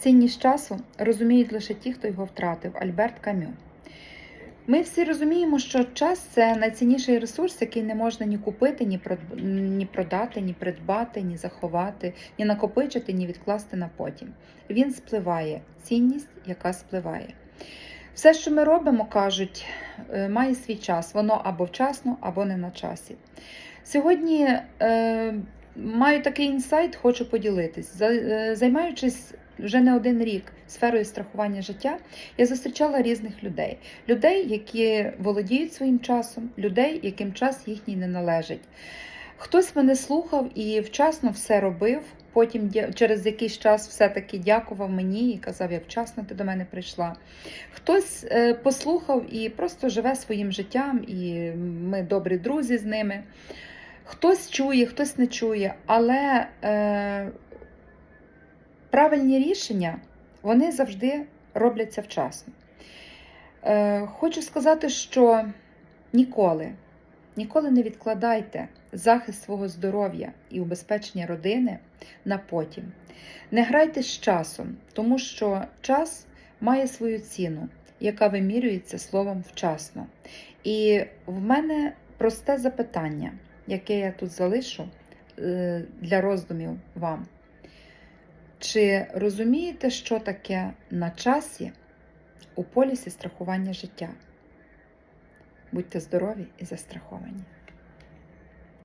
Цінність часу розуміють лише ті, хто його втратив. Альберт Камю. Ми всі розуміємо, що час це найцінніший ресурс, який не можна ні купити, ні ні продати, ні придбати, ні заховати, ні накопичити, ні відкласти на потім. Він спливає, цінність, яка спливає. Все, що ми робимо, кажуть, е, має свій час. Воно або вчасно, або не на часі. Сьогодні е, маю такий інсайт, хочу поділитись. Е, Займаючись вже не один рік сферою страхування життя, я зустрічала різних людей. Людей, які володіють своїм часом, людей, яким час їхній не належить. Хтось мене слухав і вчасно все робив. Потім через якийсь час все-таки дякував мені і казав, як вчасно ти до мене прийшла. Хтось е, послухав і просто живе своїм життям, і ми добрі друзі з ними. Хтось чує, хтось не чує, але е, правильні рішення вони завжди робляться вчасно. Е, хочу сказати, що ніколи, ніколи не відкладайте захист свого здоров'я і убезпечення родини на потім. Не грайте з часом, тому що час має свою ціну, яка вимірюється словом вчасно. І в мене просте запитання, яке я тут залишу е, для роздумів вам. Чи розумієте, що таке на часі у полісі страхування життя? Будьте здорові і застраховані!